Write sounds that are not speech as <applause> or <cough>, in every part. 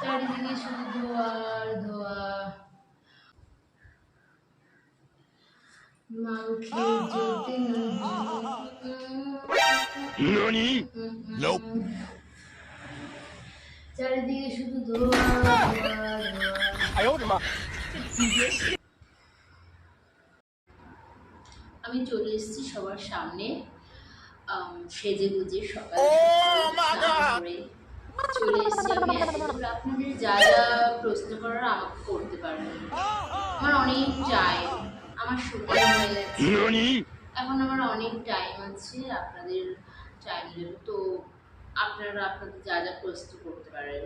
চারিদিকে শুধু ধোয়ার ধোয়া <laughs> Nope. চারিদিকে শুধু ধোয়া ধোয়া ধোয়া। আমি চলে এসেছি সবার সামনে। সেজে গুজে সকালে চলে এসেছি আমি। এতদূর আপনাদের যা যা প্রশ্ন করার আমাকে করতে পারবেন। আমার অনেক টাইম আমার শুটিং হয়ে গেছে। এখন আমার অনেক টাইম আছে আপনাদের টাইম তো আপনারা আপনাদের যা যা প্রশ্ন করতে পারেন।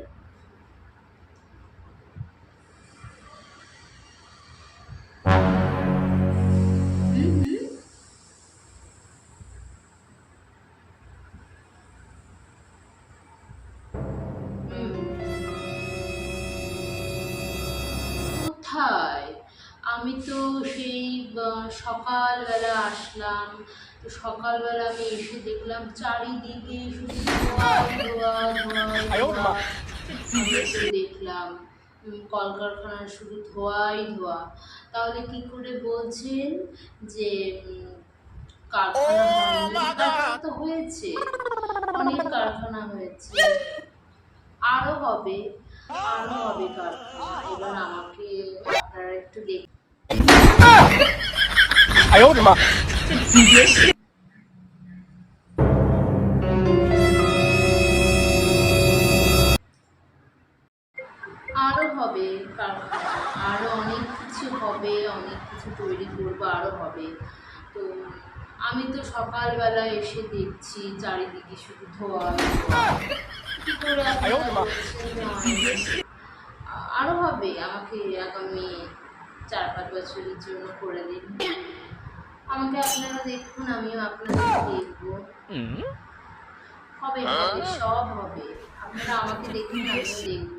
আমি তো সেই সকালবেলা আসলাম। তো সকালবেলা আমি এসে দেখলাম চারিদিকে শুধু ধোঁয়া দেখলাম। কলকারখানার শুধু ধোঁয়াই ধোয়া। তাহলে কি করে বলছেন যে কারখানা কারখানা তো হয়েছে। অনেক কারখানা হয়েছে। আরও হবে আরও হবে কারখানা। এবার আমাকে আপনারা একটু দেখ 哎呦我的妈！ আরো হবে কারখানা আরো অনেক কিছু হবে অনেক কিছু তৈরি করবো আরো হবে তো আমি তো সকালবেলা এসে দেখছি চারিদিকে শুধু ধোয়া ধোয়া। কি করে আপনারা বলছেন যে অনেক- আরো হবে আমাকে আগামী চার পাঁচ বছরের জন্য করে দিন। আমাকে আপনারা দেখুন আমিও আপনাদের দেখব। হবে সব হবে। আপনারা আমাকে দেখুন আমিও দেখব।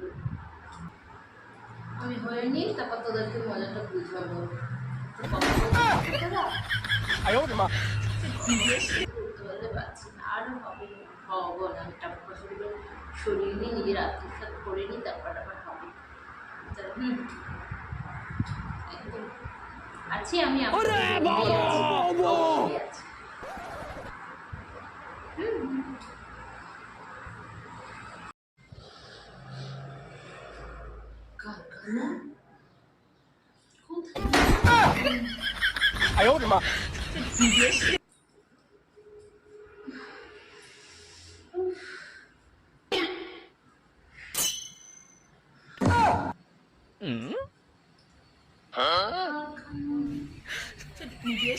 আমি হয়ে নিই তারপর তোদেরকে মজাটা বুঝাবো। শরীর নিয়ে নিজের আত্মসাত করে নিই তারপর আবার হবে। কারখানা কোথায় 哎呦我的妈！ 你别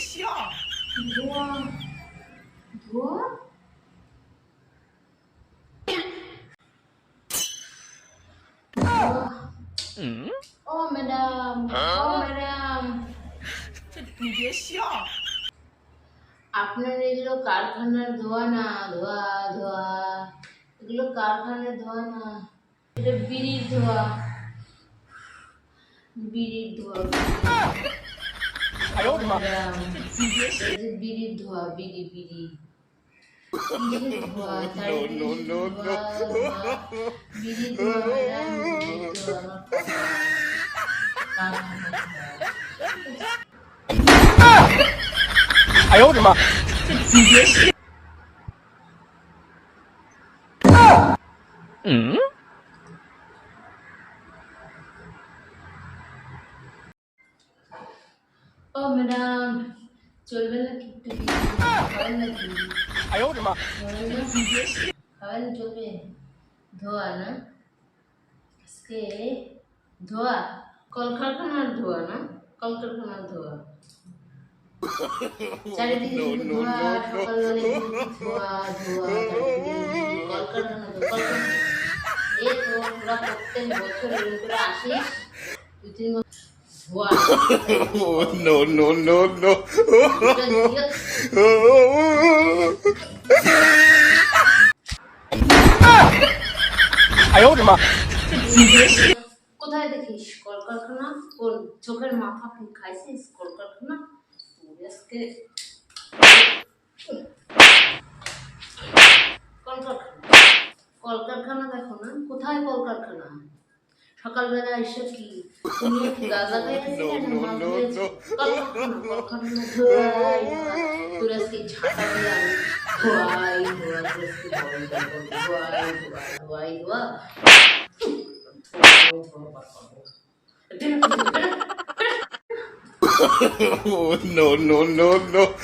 笑， ধোয়া ধোয়া ও ম্যাডাম ও ম্যাডাম 你别笑， আপনার এগুলো কারখানার ধোয়া না ধোয়া ধোয়া এগুলো কারখানার ধোয়া না এটা বিড়ির ধোয়া বিড়ি ধোয়া বিড়ি ধোয়া বিড়ি বিড়ি I hold him up. Hmm? Madam চলবে না খাবার না চলবে। ধোয়া না? আজকে ধোয়া? কলকারখানার ধোয়া না? কলকারখানার ধোয়া। চারিদিকে ধোয়া ধোয়া কলকারখানা কলকারখানা। এ প্রত্যেক বছর এরকম করে <laughs> No, no, no, no. কোথায় দেখিস? কলকারখানা? কোন চোখের মাথা খাইছিস? কলকারখানা? আজকে কলকারখানা। কলকারখানা দেখো না। কোথায় কলকারখানা? সকালবেলা এসে কি oh, no, no, no, no.